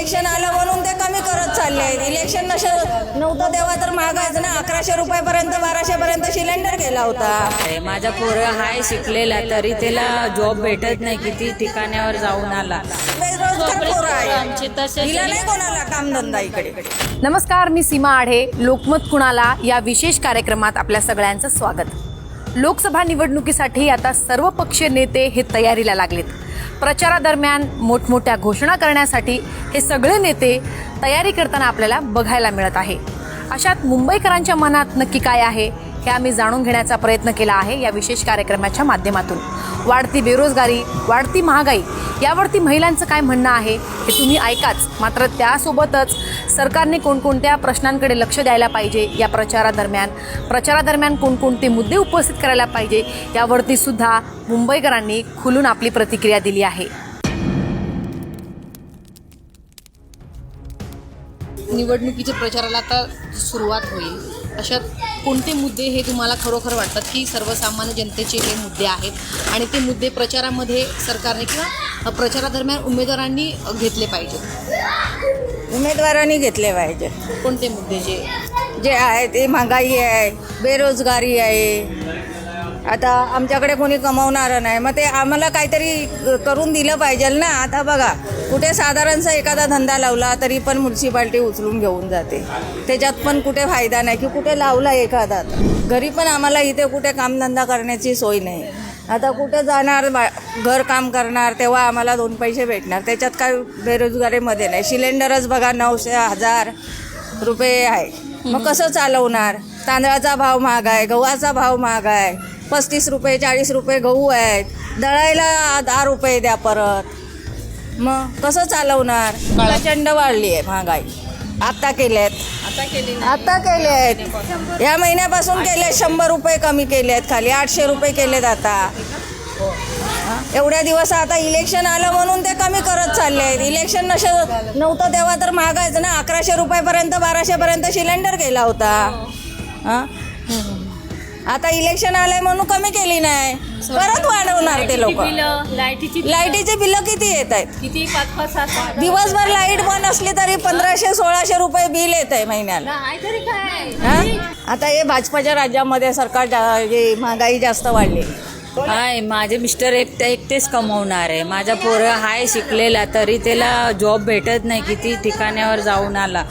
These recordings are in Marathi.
इलेक्शन आलं म्हणून ते कमी करत चालले आहेत. इलेक्शन नश नव्हतं तेव्हा तर महागायच ना अकराशे रुपयापर्यंत बाराशे पर्यंत सिलेंडर गेला होता. माझा पोरं हाय शिकलेला तरी त्याला जॉब भेटत नाही किती ठिकाणावर जाऊन आला. नमस्कार मी सीमा आढे. लोकमत कुणाला या विशेष कार्यक्रमात आपल्या सगळ्यांचं स्वागत. लोकसभा निवडणुकीसाठी आता सर्वपक्षीय नेते हे तयारीला लागलेत. प्रचारादरम्यान मोठमोठ्या घोषणा करण्यासाठी हे सगळे नेते तयारी करताना आपल्याला बघायला मिळत आहे. अशात मुंबईकरांच्या मनात नक्की काय आहे? हे आम्ही जाणून घेण्याचा प्रयत्न केला आहे या विशेष कार्यक्रमाच्या माध्यमातून. वाढती बेरोजगारी वाढती महागाई यावरती महिलांचं काय म्हणणं आहे हे तुम्ही ऐकाच. मात्र त्यासोबतच सरकारने कोणकोणत्या प्रश्नांकडे लक्ष द्यायला पाहिजे या प्रचारादरम्यान प्रचारादरम्यान कोणकोणते मुद्दे उपस्थित करायला पाहिजे यावरती सुद्धा मुंबईकरांनी खुलून आपली प्रतिक्रिया दिली आहे. निवडणुकीच्या प्रचाराला आता सुरुवात होईल. अशात कोणते मुद्दे हे तुम्हाला खरोखर वाटतात की सर्वसामान्य जनतेचे हे मुद्दे आहेत? आणि ते मुद्दे प्रचारामध्ये सरकारने किंवा प्रचारादरम्यान उमेदवारांनी घेतले पाहिजे उमेदवारांनी घेतले पाहिजे कोणते मुद्दे जे? जे आहे ते महागाई आहे बेरोजगारी आहे आता आमच्याकडे कोणी कमवणारं नाही. मग ते आम्हाला काहीतरी करून दिलं पाहिजे ना. आता बघा कुठे साधारणसा एखादा धंदा लावला तरी पण म्युन्सिपाल्टी उचलून घेऊन जाते. त्याच्यात पण कुठे फायदा नाही की कुठे लावला एखादा. घरी पण आम्हाला इथे कुठे कामधंदा करण्याची सोय नाही. आता कुठे जाणार बा घर काम करणार तेव्हा आम्हाला दोन पैसे भेटणार. त्याच्यात काय बेरोजगारीमध्ये नाही. सिलेंडरच बघा नऊशे हजार रुपये आहे. मग कसं चालवणार? तांदळाचा भाव महाग आहे गव्हाचा भाव महाग आहे. पस्तीस रुपये चाळीस रुपये गहू आहेत. दळायला दहा रुपये द्या परत. मग कसं चालवणार? प्रचंड वाढली आहे महागाई. आत्ता केल्यात. आता केली आता केले आहेत या महिन्यापासून केले शंभर रुपये कमी केले आहेत खाली. आठशे रुपये केलेत आता. हा? एवढ्या दिवस आता इलेक्शन आलं म्हणून ते कमी करत चालले आहेत इलेक्शन नश नव्हतं तेव्हा तर महागायच ना अकराशे रुपयापर्यंत बाराशे पर्यंत सिलेंडर गेला होता. हा? आता इलेक्शन आलंय म्हणून कमी केली नाही. परत वाढवणार ते लोक. लाईटीची लाईटीचे बिलं किती येत आहेत? किती? पाच पाच सात सात दिवसभर लाइट बंद असली तरी पंधराशे सोळाशे रुपये बिल येत आहे महिन्याला. तरी काय? हा? आता हे भाजपाच्या राज्यामध्ये सरकार जा- हे महागाई जास्त वाढली. हाय माझे मिस्टर एकटे एकटेच कमवणार आहे. माझा पोरं हाय शिकलेला तरी त्याला जॉब भेटत नाही किती ठिकाणावर जाऊन आला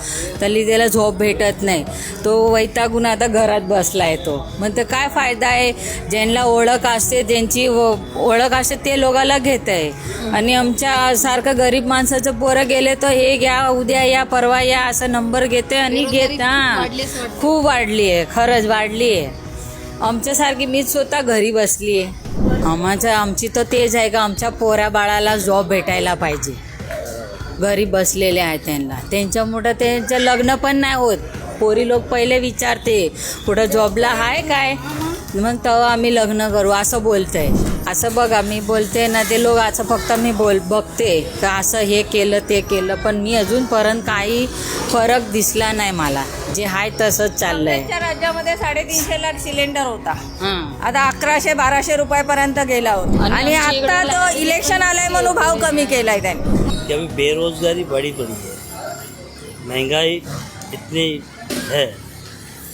तरी त्याला जॉब भेटत नाही. तो वैतागून आता घरात बसला आहे तो. मग तर काय फायदा आहे? ज्यांना ओळख असते ज्यांची ओळख असते ते लोकाला घेत आहे आणि आमच्या सारखं गरीब माणसाचं पोरं गेले तर हे घ्या उद्या या परवा या असा नंबर घेते आणि घेत हां. खूप वाढली आहे खरंच वाढली आहे. आमच्यासारखी मीच स्वतः घरी बसली आहे. आम्हाच्या आमची तर तेच आहे का आमच्या पोऱ्या बाळाला जॉब भेटायला पाहिजे. घरी बसलेले आहेत त्यांना. त्यांच्यामुळं त्यांचं लग्न पण नाही होत. पोरी लोक पहिले विचारते कुठं जॉबला आहे काय? मग तेव्हा आम्ही लग्न करू असं बोलतंय. असं बघा मी बोलते ना ते लोक असं फक्त मी बोल बघते का असं हे केलं ते केलं पण मी अजूनपर्यंत काही फरक दिसला नाही मला. जे आहे तसंच चाललंय. राज्यामध्ये साडेतीनशे लाख सिलेंडर होता. हां. आता अकराशे बाराशे रुपयापर्यंत गेला होता. आणि आमच्या आता इकडे तो इलेक्शन आलंय म्हणून भाव कमी केलाय त्यांनी. कि अभी बेरोज़गारी बढ़ी पड़ी है महंगाई इतनी है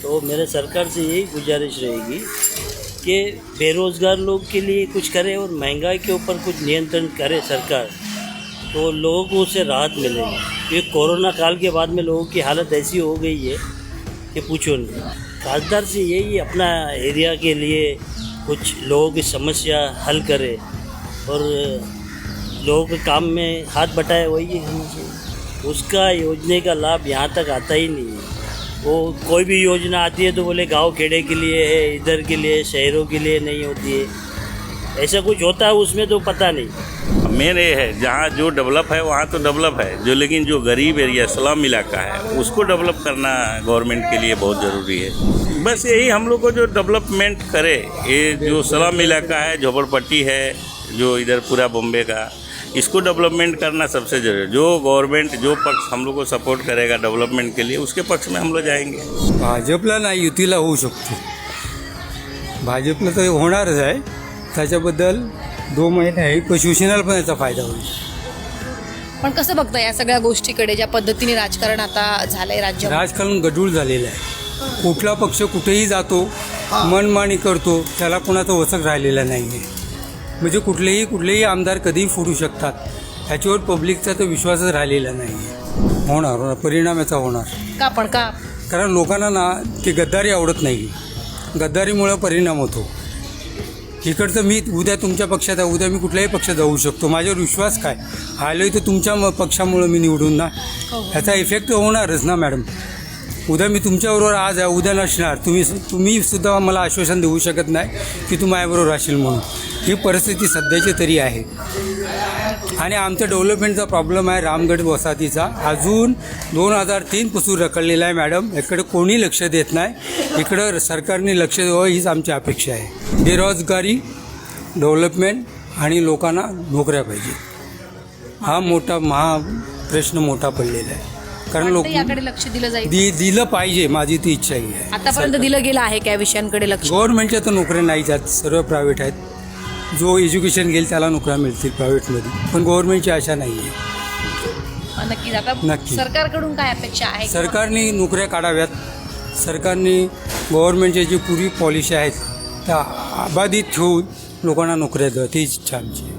तो मेरे सरकार से यही गुजारिश रहेगी कि बेरोज़गार लोग के लिए कुछ करे और महँगाई के ऊपर कुछ नियंत्रण करे सरकार तो लोगों को उससे राहत मिलेगी क्योंकि कोरोना काल के बाद में लोगों की हालत ऐसी हो गई है कि पूछो नहीं। खासदार से यही अपना एरिया के लिए कुछ लोगों की समस्या हल करे और लोगों के काम में हाथ बटाए, वही चाहिए उसका योजना का लाभ यहाँ तक आता ही नहीं है। वो कोई भी योजना आती है तो बोले गाँव खेड़े के लिए है, इधर के लिए शहरों के लिए नहीं होती है। ऐसा कुछ होता है उसमें तो पता नहीं। मेन ये है, जहाँ जो डेवलप है, वहाँ तो डेवलप है। जो लेकिन जो गरीब एरिया स्लम इलाका है, उसको डेवलप करना गवर्नमेंट के लिए बहुत ज़रूरी है। बस यही हम लोग को जो डेवलपमेंट करे, ये जो स्लम इलाका है, झोपड़पट्टी है, जो इधर पूरा बॉम्बे का इसको डेवलपमेंट करना सबसे जरूरी है। जो गवर्नमेंट जो पक्ष हम लोग को सपोर्ट करेगा डेवलपमेंट के लिए उसके पक्ष में हम लोग जाएंगे। भाजपला नाही युतीला होऊ शकतो। भाजपला तर होणारच आहे. त्याच्याबद्दल दोन महिने आहे. पण शिवसेनेला पण याचा फायदा होईल. पण कसं बघता या सगळ्या गोष्टीकडे ज्या पद्धतीने राजकारण आता झालंय राज्य राजकारण गडूळ झालेलं आहे. कुठला पक्ष कुठेही जातो मनमानी करतो त्याला कोणाचं वचक राहिलेलं नाही आहे म्हणजे कुठलेही कुठलेही आमदार कधीही फुटू शकतात. ह्याच्यावर पब्लिकचा तर विश्वासच राहिलेला नाही आहे होणार होणार. परिणाम याचा होणार. का पण का? कारण लोकांना ना ती गद्दारी आवडत नाही. गद्दारीमुळं परिणाम होतो. इकडचं मी उद्या तुमच्या पक्षात आहे उद्या मी कुठल्याही पक्षात जाऊ शकतो. माझ्यावर विश्वास काय? आलोय तर तुमच्या म- पक्षामुळं मी निवडून ना. ह्याचा इफेक्ट होणारच ना मॅडम उद्या मी तुमच्याबरोबर आज आहे उद्या नसणार. तुम्ही तुम्ही सुद्धा मला आश्वासन देऊ शकत नाही की तू माझ्याबरोबर राहशील म्हणून. ही परिस्थिती सध्याची तरी आहे. आणि आमच्या डेव्हलपमेंटचा प्रॉब्लेम आहे रामगड वसाहतीचा. अजून दोन हजार तीनपासून रखडलेला आहे मॅडम. इकडे कोणी लक्ष देत नाही. इकडं सरकारने लक्ष द्यावं हीच आमची अपेक्षा आहे. बेरोजगारी डेव्हलपमेंट आणि लोकांना नोकऱ्या पाहिजे. हा मोठा महा प्रश्न मोठा पडलेला आहे. कारण लोक वाटतं याकडे लक्ष दिलं जाईल? दि दिलं पाहिजे. माझी ती इच्छा ही आहे. आतापर्यंत दिलं गेलं आहे का या विषयांकडे लक्ष? गव्हर्नमेंटच्या तर नोकऱ्या नाही जात सर्व प्रायव्हेट आहेत. जो एज्युकेशन घेईल त्याला नोकऱ्या मिळतील प्रायव्हेटमध्ये पण गव्हर्नमेंटची आशा नाही आहे. नक्कीच. आता नक्की. सरकारकडून काय अपेक्षा आहे सरकारने नोकऱ्या काढाव्यात. सरकारने गव्हर्नमेंटच्या जी पूर्वी पॉलिसी आहेत त्या अबाधित ठेवून लोकांना नोकऱ्या द्याव्यात ही इच्छा आमची आहे.